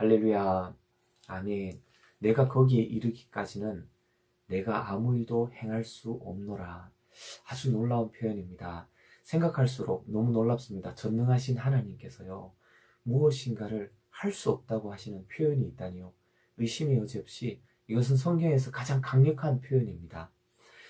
할렐루야. 아멘. 내가 거기에 이르기까지는 내가 아무 일도 행할 수 없노라. 아주 놀라운 표현입니다. 생각할수록 너무 놀랍습니다. 전능하신 하나님께서요. 무엇인가를 할 수 없다고 하시는 표현이 있다니요. 의심의 여지 없이 이것은 성경에서 가장 강력한 표현입니다.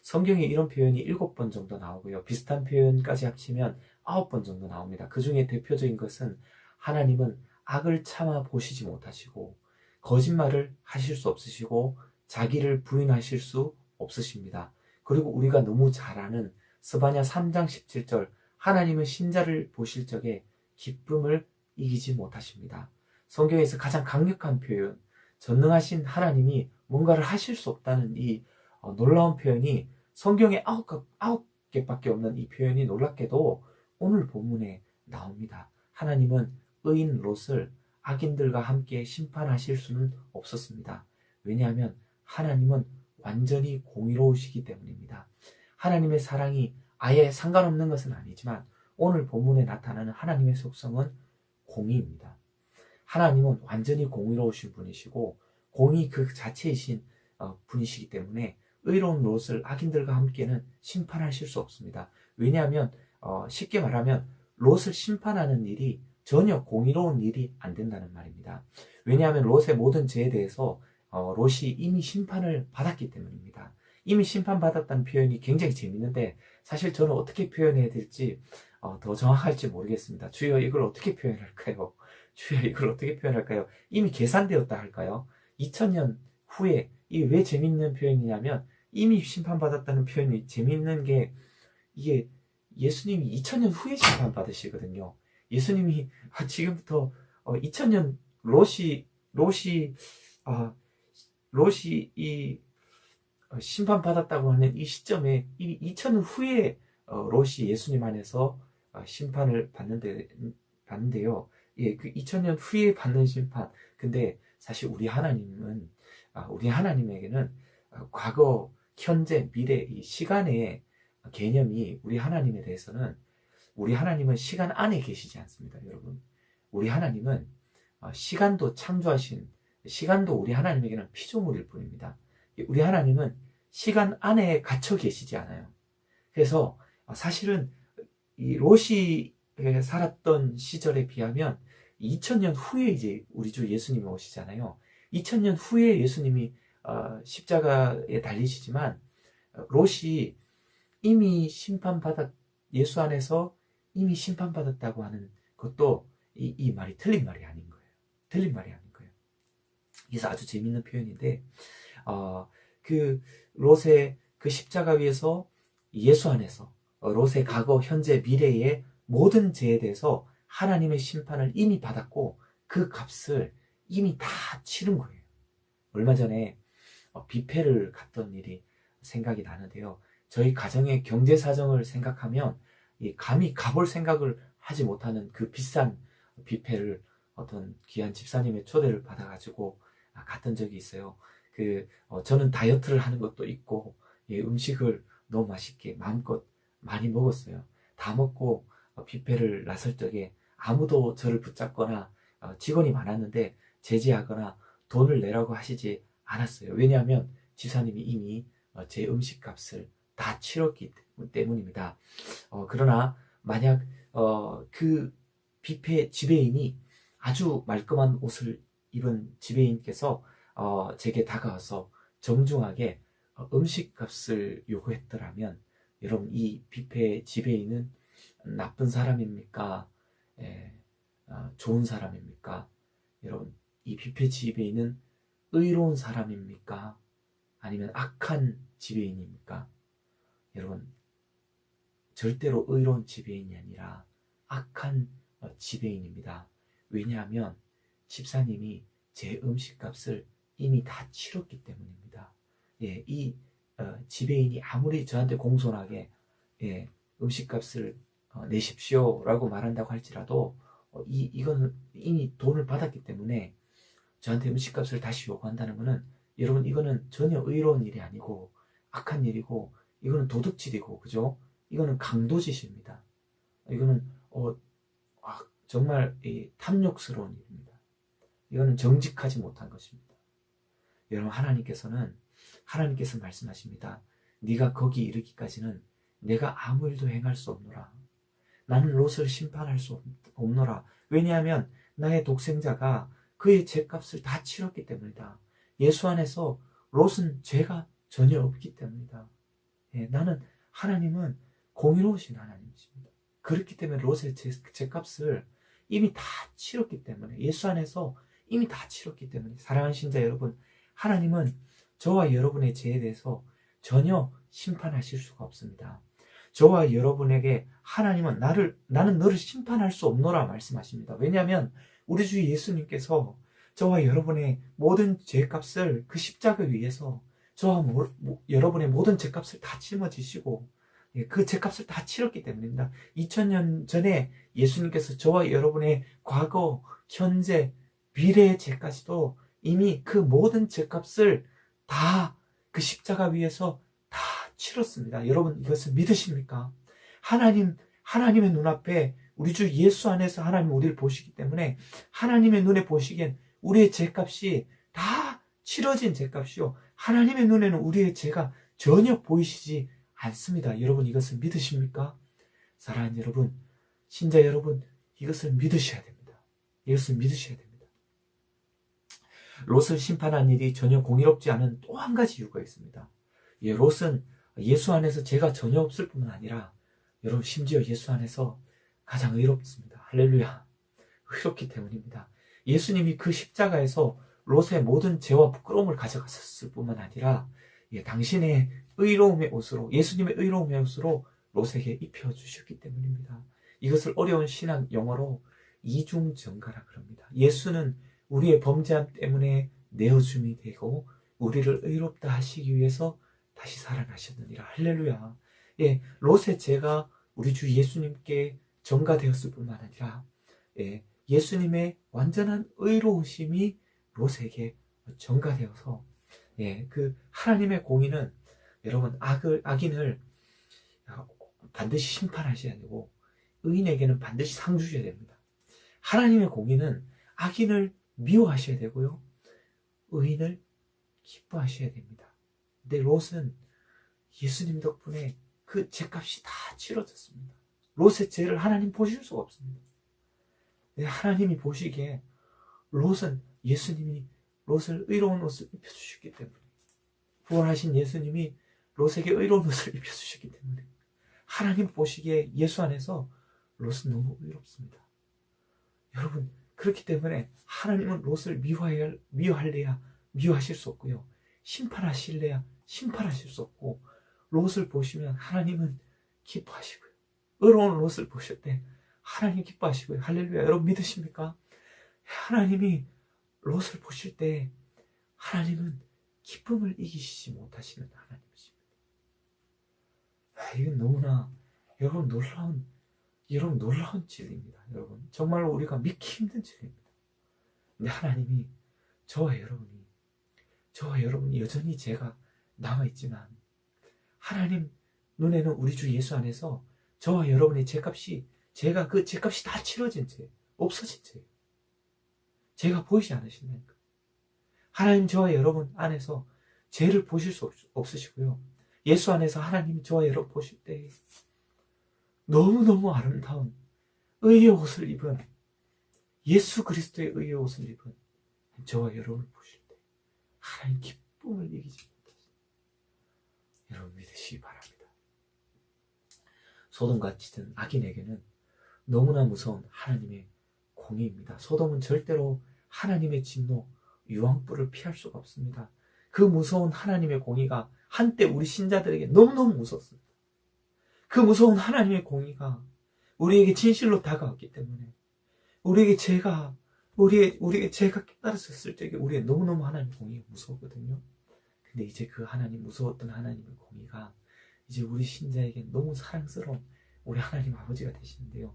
성경에 이런 표현이 일곱 번 정도 나오고요. 비슷한 표현까지 합치면 아홉 번 정도 나옵니다. 그 중에 대표적인 것은 하나님은 악을 참아 보시지 못하시고 거짓말을 하실 수 없으시고 자기를 부인하실 수 없으십니다. 그리고 우리가 너무 잘 아는 스바냐 3장 17절 하나님은 신자를 보실 적에 기쁨을 이기지 못하십니다. 성경에서 가장 강력한 표현 전능하신 하나님이 뭔가를 하실 수 없다는 이 어, 놀라운 표현이 성경에 아홉, 아홉 개밖에 없는 이 표현이 놀랍게도 오늘 본문에 나옵니다. 하나님은 의인 롯을 악인들과 함께 심판하실 수는 없었습니다. 왜냐하면 하나님은 완전히 공의로우시기 때문입니다. 하나님의 사랑이 아예 상관없는 것은 아니지만 오늘 본문에 나타나는 하나님의 속성은 공의입니다. 하나님은 완전히 공의로우신 분이시고 공의 그 자체이신 어, 분이시기 때문에 의로운 롯을 악인들과 함께는 심판하실 수 없습니다. 왜냐하면 어, 쉽게 말하면 롯을 심판하는 일이 전혀 공의로운 일이 안 된다는 말입니다. 왜냐하면 롯의 모든 죄에 대해서 어, 롯이 이미 심판을 받았기 때문입니다. 이미 심판받았다는 표현이 굉장히 재밌는데 사실 저는 어떻게 표현해야 될지 어, 더 정확할지 모르겠습니다. 주여 이걸 어떻게 표현할까요? 주여 이걸 어떻게 표현할까요? 이미 계산되었다 할까요? 2000년 후에 이왜 재밌는 표현이냐면 이미 심판받았다는 표현이 재밌는 게 이게 예수님이 2000년 후에 심판받으시거든요. 예수님이 아, 지금부터 2000년 어, 롯이 롯이 아, 롯이 이 어, 심판 받았다고 하는 이 시점에 이 2000년 후에 어, 롯이 예수님 안에서 심판을 받는데 받는데요. 예, 그 2000년 후에 받는 심판. 근데 사실 우리 하나님은 아, 우리 하나님에게는 과거, 현재, 미래 이 시간의 개념이 우리 하나님에 대해서는 우리 하나님은 시간 안에 계시지 않습니다, 여러분. 우리 하나님은 어, 시간도 창조하신 시간도 우리 하나님에게는 피조물일 뿐입니다. 우리 하나님은 시간 안에 갇혀 계시지 않아요. 그래서 어, 사실은 이 롯이 살았던 시절에 비하면 2000년 후에 이제 우리 주 예수님이 오시잖아요. 2000년 후에 예수님이 어, 십자가에 달리시지만 롯이 이미 심판받았 예수 안에서 이미 심판받았다고 하는 것도 이, 이 말이 틀린 말이 아닌 거예요. 틀린 말이 아닌 거예요. 그래서 아주 재밌는 표현인데, 어, 그 롯의 그 십자가 위에서 예수 안에서 어, 롯의 과거, 현재, 미래의 모든 죄에 대해서 하나님의 심판을 이미 받았고 그 값을 이미 다 치른 거예요. 얼마 전에 어, 뷔페를 갔던 일이 생각이 나는데요. 저희 가정의 경제 사정을 생각하면 감히 가볼 생각을 하지 못하는 그 비싼 뷔페를 어떤 귀한 집사님의 초대를 받아가지고 아, 갔던 적이 있어요. 그 어, 저는 다이어트를 하는 것도 있고 예, 음식을 너무 맛있게 마음껏 많이 먹었어요. 다 먹고 어, 뷔페를 나설 적에 아무도 저를 붙잡거나 어, 직원이 많았는데 제지하거나 돈을 내라고 하시지 않았어요. 왜냐하면 지사님이 이미 어, 제 음식값을 다 치렀기 때문 입니다. 어, 그러나 만약 어, 그 뷔페 지배인이 아주 말끔한 옷을 입은 지배인께서 어, 제게 다가와서 정중하게 어, 음식값을 요구했더라면 여러분 이 뷔페 지배인은 나쁜 사람입니까? 예, 어, 좋은 사람입니까? 여러분 이 뷔페 지배인은 의로운 사람입니까? 아니면 악한 지배인입니까? 여러분, 절대로 의로운 지배인이 아니라 악한 어, 지배인입니다. 왜냐하면 집사님이 제 음식값을 이미 다 치렀기 때문입니다. 예, 이 어, 지배인이 아무리 저한테 공손하게 예, 음식값을 어, 내십시오라고 말한다고 할지라도 어, 이 이거는 이미 돈을 받았기 때문에 저한테 음식값을 다시 요구한다는 것은 여러분 이거는 전혀 의로운 일이 아니고 악한 일이고 이거는 도둑질이고 그죠? 이거는 강도짓입니다. 이거는 어, 아, 정말 이, 탐욕스러운 일입니다. 이거는 정직하지 못한 것입니다. 여러분 하나님께서는 하나님께서 말씀하십니다. 네가 거기 이르기까지는 내가 아무 일도 행할 수 없노라. 나는 롯을 심판할 수 없노라. 왜냐하면 나의 독생자가 그의 죄값을 다 치렀기 때문이다. 예수 안에서 롯은 죄가 전혀 없기 때문이다. 예, 나는 하나님은 공의로우신 하나님이십니다. 그렇기 때문에 롯의 죄, 죄값을 이미 다 치렀기 때문에 예수 안에서 이미 다 치렀기 때문에 사랑하는 신자 여러분 하나님은 저와 여러분의 죄에 대해서 전혀 심판하실 수가 없습니다. 저와 여러분에게 하나님은 나를 나는 너를 심판할 수 없노라 말씀하십니다. 왜냐하면 우리 주 예수님께서 저와 여러분의 모든 죄값을 그 십자가 위에서 저와 모, 모, 여러분의 모든 죄값을 다 짊어지시고 예, 그 죄값을 다 치렀기 때문입니다. 2000년 전에 예수님께서 저와 여러분의 과거, 현재, 미래의 죄까지도 이미 그 모든 죄값을 다 그 십자가 위에서 다 치렀습니다. 여러분 이것을 믿으십니까? 하나님 하나님의 눈앞에 우리 주 예수 안에서 하나님 우리를 보시기 때문에 하나님의 눈에 보시기엔 우리의 죄값이 다 치러진 죄값이요. 하나님의 눈에는 우리의 죄가 전혀 보이시지 않습니다. 여러분 이것을 믿으십니까? 사랑하는 여러분, 신자 여러분, 이것을 믿으셔야 됩니다. 이것을 믿으셔야 됩니다. 롯을 심판한 일이 전혀 공의롭지 않은 또 한 가지 이유가 있습니다. 예, 롯은 예수 안에서 죄가 전혀 없을 뿐만 아니라 여러분 심지어 예수 안에서 가장 의롭습니다. 할렐루야. 의롭기 때문입니다. 예수님이 그 십자가에서 롯의 모든 죄와 부끄러움을 가져갔을 뿐만 아니라 예, 당신의 의로움의 옷으로 예수님의 의로움의 옷으로 롯에게 입혀 주셨기 때문입니다. 이것을 어려운 신학 영어로 이중 증가라 그럽니다. 예수는 우리의 범죄함 때문에 내어줌이 되고 우리를 의롭다 하시기 위해서 다시 살아나셨느니라. 할렐루야. 예, 롯의 죄가 우리 주 예수님께 전가되었을 뿐만 아니라 예, 예수님의 완전한 의로우심이 롯에게 전가되어서 예, 그 하나님의 공의는 여러분 악을 악인을 반드시 심판하셔야 되고 의인에게는 반드시 상 주셔야 됩니다. 하나님의 공의는 악인을 미워하셔야 되고요. 의인을 기뻐하셔야 됩니다. 근데 롯은 예수님 덕분에 그 죄값이 다 치러졌습니다. 롯의 죄를 하나님 보실 수가 없습니다. 하나님이 보시기에 롯은 예수님이 롯을 의로운 옷을 입혀주셨기 때문에 부활하신 예수님이 롯에게 의로운 옷을 입혀주셨기 때문에 하나님 보시기에 예수 안에서 롯은 너무 의롭습니다. 여러분 그렇기 때문에 하나님은 롯을 미워할, 미워할래야 미워하실 수 없고요. 심판하실래야 심판하실 수 없고 롯을 보시면 하나님은 기뻐하시고요. 의로운 롯을 보실 때 하나님 기뻐하시고요. 할렐루야. 여러분 믿으십니까? 하나님이 롯을 보실 때 하나님은 기쁨을 이기시지 못하시는 하나님이십니다. 아, 이건 너무나 여러분 놀라운 여러분 놀라운 진리입니다. 여러분 정말로 우리가 믿기 힘든 진리입니다. 근데 하나님이 저와 여러분이 저와 여러분이 여전히 죄가 남아 있지만 하나님 눈에는 우리 주 예수 안에서 저와 여러분의 죄값이 제가 그 죄값이 다 치러진 죄, 없어진 죄. 죄가 보이지 않으신다니까. 하나님 저와 여러분 안에서 죄를 보실 수 없, 으시고요 예수 안에서 하나님이 저와 여러분 보실 때 너무너무 아름다운 의의 옷을 입은 예수 그리스도의 의의 옷을 입은 저와 여러분을 보실 때 하나님 기쁨을 이기지 못하시 여러분 믿으시기 바랍니다. 소돔같이 든 악인에게는 너무나 무서운 하나님의 공의입니다. 소돔은 절대로 하나님의 진노, 유황불을 피할 수가 없습니다. 그 무서운 하나님의 공의가 한때 우리 신자들에게 너무너무 무섭습니다. 그 무서운 하나님의 공의가 우리에게 진실로 다가왔기 때문에 우리에게 죄가 우리의 우리에게 죄가 깨달았을 적에 우리의 너무너무 하나님 공의가 무서웠거든요. 근데 이제 그 하나님 무서웠던 하나님의 공의가 이제 우리 신자에게 너무 사랑스러운 우리 하나님 아버지가 되시는데요.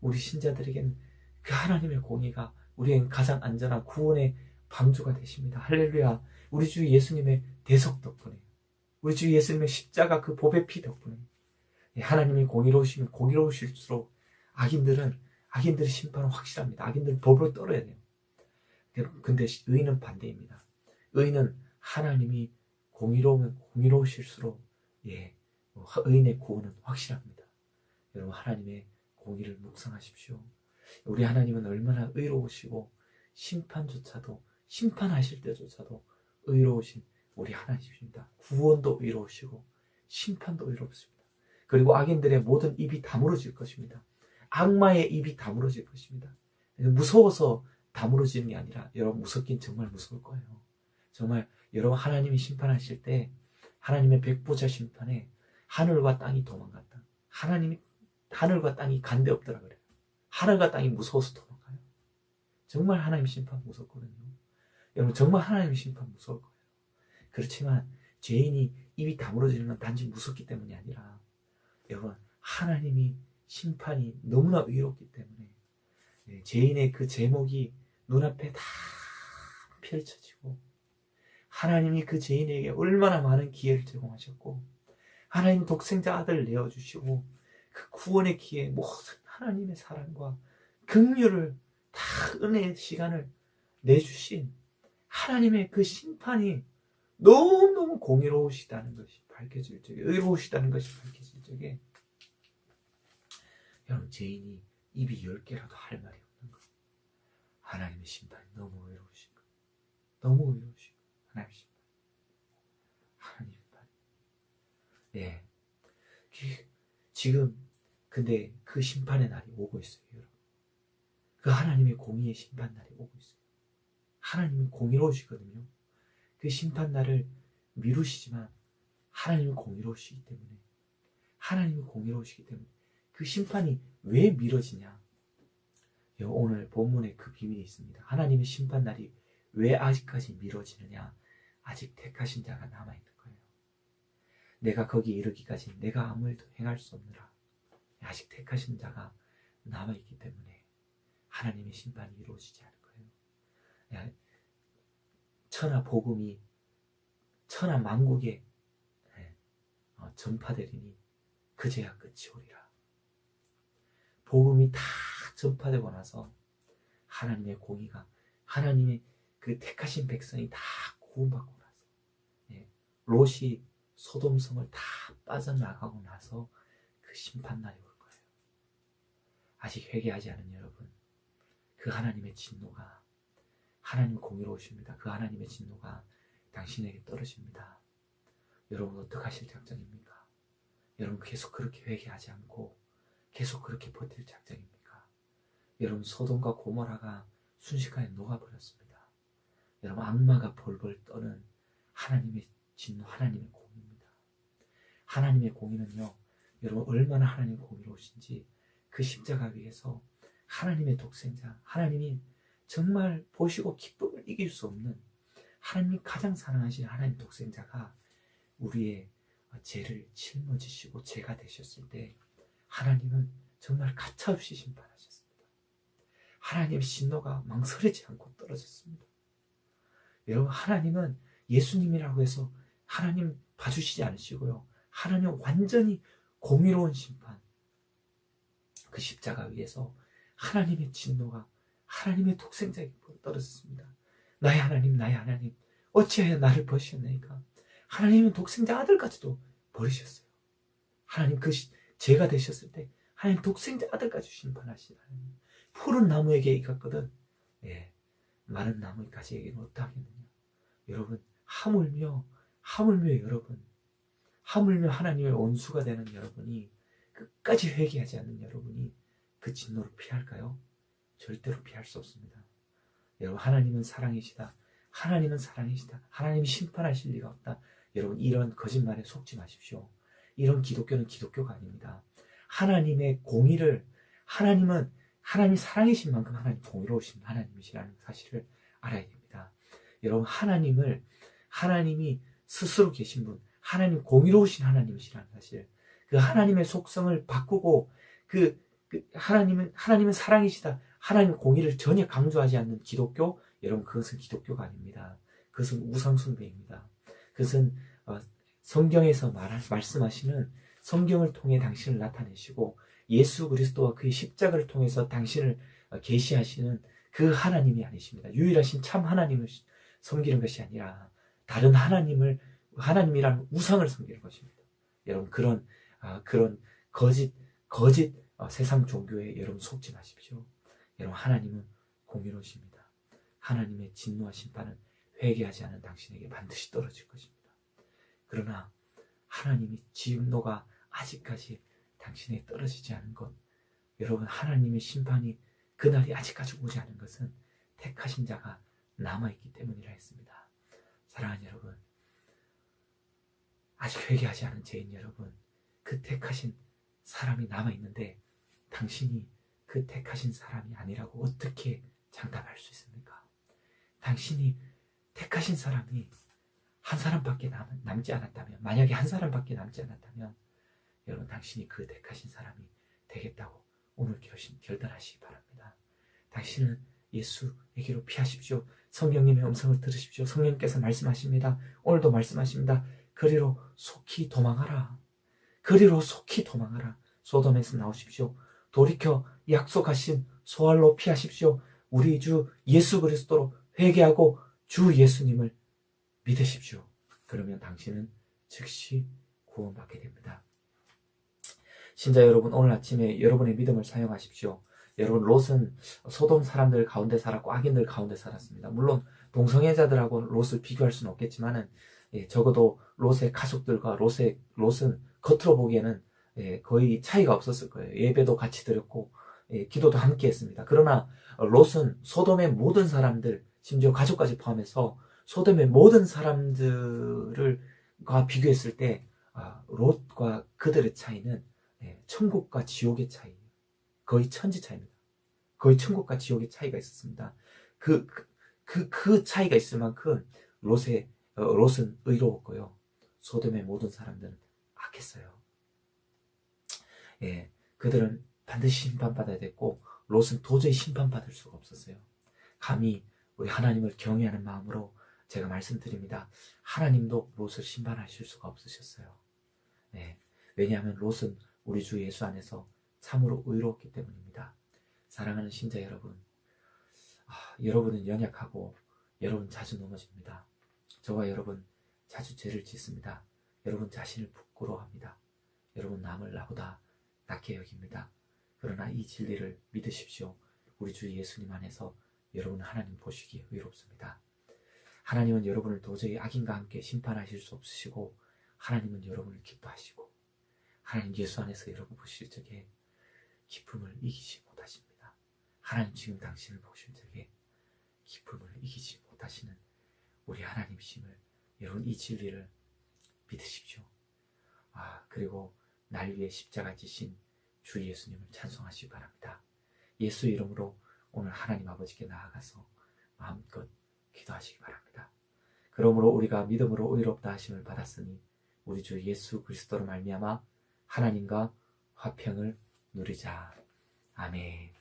우리 신자들에게는 그 하나님의 공의가 우리의 가장 안전한 구원의 방주가 되십니다. 할렐루야. 우리 주 예수님의 대속 덕분에, 우리 주 예수님의 십자가 그 보배 피 덕분에, 하나님이 공의로우시면 공의로우실수록 악인들은, 악인들의 심판은 확실합니다. 악인들은 법으로 떨어야 돼요. 근데 의인은 반대입니다. 의인은 하나님이 공의로우면 공의로우실수록 예, 뭐 의인의 구원은 확실합니다. 여러분 하나님의 공의를 묵상하십시오. 우리 하나님은 얼마나 의로우시고 심판조차도 심판하실 때조차도 의로우신 우리 하나님이십니다. 구원도 의로우시고 심판도 의롭습니다. 그리고 악인들의 모든 입이 다물어질 것입니다. 악마의 입이 다물어질 것입니다. 무서워서 다물어지는 게 아니라 여러분 무섭긴 정말 무서울 거예요. 정말 여러분 하나님이 심판하실 때 하나님의 백보자 심판에 하늘과 땅이 도망갔다. 하나님이 하늘과 땅이 간데 없더라 그래요. 하늘과 땅이 무서워서 도망가요. 정말 하나님 심판 무섭거든요. 여러분 정말 하나님 심판 무서울 거예요. 그렇지만 죄인이 입이 다물어지는 건 단지 무섭기 때문이 아니라 여러분 하나님이 심판이 너무나 의롭기 때문에 네, 죄인의 그 제목이 눈앞에 다 펼쳐지고 하나님이 그 죄인에게 얼마나 많은 기회를 제공하셨고 하나님 독생자 아들을 내어주시고 그 구원의 기회 모든 하나님의 사랑과 긍휼을 다 은혜의 시간을 내주신 하나님의 그 심판이 너무너무 공의로우시다는 것이 밝혀질 적에 의로우시다는 것이 밝혀질 적에 여러분 죄인이 입이 열 개라도 할 말이 없는 것. 하나님의 심판이 너무 의로우신 것. 너무 의로우신 것. 하나님 심판. 하나님 심판 예. 그- 지금 근데 그 심판의 날이 오고 있어요 여러분 그 하나님의 공의의 심판 날이 오고 있어요 하나님이 공의로우시거든요 그 심판 날을 미루시지만 하나님이 공의로우시기 때문에 하나님이 공의로우시기 때문에 그 심판이 왜 미뤄지냐? 여- 오늘 본문에 그 비밀이 있습니다. 하나님의 심판 날이 왜 아직까지 미뤄지느냐? 아직 택하신 자가 남아 있는 거예요. 내가 거기 이르기까지 내가 아무 일도 행할 수 없느라 아직 택하신 자가 남아있기 때문에 하나님의 심판이 이루어지지 않을 거예요. 야, 천하 복음이 천하 만국에 예, 어, 전파되리니 그제야 끝이 오리라. 복음이 다 전파되고 나서 하나님의 공의가 하나님의 그 택하신 백성이 다 구원받고 나서 예, 롯이 소돔성을 다 빠져나가고 나서 그 심판날이. 아직 회개하지 않은 여러분, 그 하나님의 진노가 하나님 공의로우십니다. 그 하나님의 진노가 당신에게 떨어집니다. 여러분 어떡하실 작정입니까? 여러분 계속 그렇게 회개하지 않고 계속 그렇게 버틸 작정입니까? 여러분 소돔과 고모라가 순식간에 녹아버렸습니다. 여러분 악마가 벌벌 떠는 하나님의 진노, 하나님의 공의입니다. 하나님의 공의는요, 여러분 얼마나 하나님 공의로우신지 그 십자가 위에서 하나님의 독생자, 하나님이 정말 보시고 기쁨을 이길 수 없는 하나님이 가장 사랑하시는 하나님 독생자가 우리의 죄를 짊어지시고 죄가 되셨을 때 하나님은 정말 가차없이 심판하셨습니다. 하나님의 진노가 망설이지 않고 떨어졌습니다. 여러분 하나님은 예수님이라고 해서 하나님 봐주시지 않으시고요. 하나님 완전히 공의로운 심판 그 십자가 위에서 하나님의 진노가 하나님의 독생자에게 떨어졌습니다. 나의 하나님, 나의 하나님, 어찌하여 나를 버리셨나이까? 하나님은 독생자 아들까지도 버리셨어요. 하나님 그 시- 죄가 되셨을 때 하나님 독생자 아들까지 심판하시는 하나님. 푸른 나무에게 이갔거든. 예, 마른 나무 가지에게는 어떠하겠느냐? 여러분 하물며 하물며 여러분 하물며 하나님의 원수가 되는 여러분이 끝까지 회개하지 않는 여러분이 그 진노를 피할까요? 절대로 피할 수 없습니다. 여러분 하나님은 사랑이시다. 하나님은 사랑이시다. 하나님이 심판하실 리가 없다. 여러분 이런 거짓말에 속지 마십시오. 이런 기독교는 기독교가 아닙니다. 하나님의 공의를 하나님은 하나님 사랑이신 만큼 하나님 공의로우신 하나님이시라는 사실을 알아야 됩니다. 여러분 하나님을 하나님이 스스로 계신 분, 하나님 공의로우신 하나님이시라는 사실, 그 하나님의 속성을 바꾸고 그, 그 하나님은 하나님은 사랑이시다. 하나님 공의를 전혀 강조하지 않는 기독교, 여러분 그것은 기독교가 아닙니다. 그것은 우상 숭배입니다. 그것은 어, 성경에서 말, 말씀하시는 성경을 통해 당신을 나타내시고 예수 그리스도와 그의 십자가를 통해서 당신을 어, 계시하시는 그 하나님이 아니십니다. 유일하신 참 하나님을 섬기는 것이 아니라 다른 하나님을 하나님이라는 우상을 섬기는 것입니다. 여러분 그런 아, 그런 거짓 거짓 어, 세상 종교에 여러분 속지 마십시오. 여러분 하나님은 공의로우십니다. 하나님의 진노와 심판은 회개하지 않은 당신에게 반드시 떨어질 것입니다. 그러나 하나님이 진노가 아직까지 당신에게 떨어지지 않은 것, 여러분 하나님의 심판이 그날이 아직까지 오지 않은 것은 택하신 자가 남아있기 때문이라 했습니다. 사랑하는 여러분, 아직 회개하지 않은 죄인 여러분, 그 택하신 사람이 남아있는데 당신이 그 택하신 사람이 아니라고 어떻게 장담할 수 있습니까? 당신이 택하신 사람이 한 사람밖에 남, 남지 않았다면, 만약에 한 사람밖에 남지 않았다면, 여러분 당신이 그 택하신 사람이 되겠다고 오늘 결심, 결단하시기 바랍니다. 당신은 예수에게로 피하십시오. 성령님의 음성을 들으십시오. 성령님께서 말씀하십니다. 오늘도 말씀하십니다. 그리로 속히 도망하라. 그리로 속히 도망하라. 소돔에서 나오십시오. 돌이켜 약속하신 소알로 피하십시오. 우리 주 예수 그리스도로 회개하고 주 예수님을 믿으십시오. 그러면 당신은 즉시 구원받게 됩니다. 신자 여러분, 오늘 아침에 여러분의 믿음을 사용하십시오. 여러분, 롯은 소돔 사람들 가운데 살았고 악인들 가운데 살았습니다. 물론 동성애자들하고 롯을 비교할 수는 없겠지만은 예, 적어도 롯의 가족들과 롯의 롯은 겉으로 보기에는 예, 거의 차이가 없었을 거예요. 예배도 같이 드렸고 예, 기도도 함께 했습니다. 그러나 롯은 소돔의 모든 사람들, 심지어 가족까지 포함해서 소돔의 모든 사람들을과 비교했을 때 아, 롯과 그들의 차이는 예, 천국과 지옥의 차이, 거의 천지 차이입니다. 거의 천국과 지옥의 차이가 있었습니다. 그, 그, 그, 그 차이가 있을 만큼 롯의, 어, 롯은 의로웠고요. 소돔의 모든 사람들은 악했어요. 예, 그들은 반드시 심판받아야 됐고, 롯은 도저히 심판받을 수가 없었어요. 감히 우리 하나님을 경외하는 마음으로 제가 말씀드립니다. 하나님도 롯을 심판하실 수가 없으셨어요. 네, 왜냐하면 롯은 우리 주 예수 안에서 참으로 의로웠기 때문입니다. 사랑하는 신자 여러분, 아, 여러분은 연약하고 여러분 자주 넘어집니다. 저와 여러분 자주 죄를 짓습니다. 여러분 자신을 부끄러워합니다. 여러분 남을 나보다 낮게 여깁니다. 그러나 이 진리를 믿으십시오. 우리 주 예수님 안에서 여러분은 하나님 보시기에 의롭습니다. 하나님은 여러분을 도저히 악인과 함께 심판하실 수 없으시고 하나님은 여러분을 기뻐하시고 하나님 예수 안에서 여러분 보실 적에 기쁨을 이기지 못하십니다. 하나님 지금 당신을 보실 적에 기쁨을 이기지 못하시는 우리 하나님심을 여러분 이 진리를 믿으십시오. 아 그리고 날 위해 십자가 지신 주 예수님을 찬송하시기 바랍니다. 예수 이름으로 오늘 하나님 아버지께 나아가서 마음껏 기도하시기 바랍니다. 그러므로 우리가 믿음으로 의롭다 하심을 받았으니 우리 주 예수 그리스도로 말미암아 하나님과 화평을 누리자. 아멘.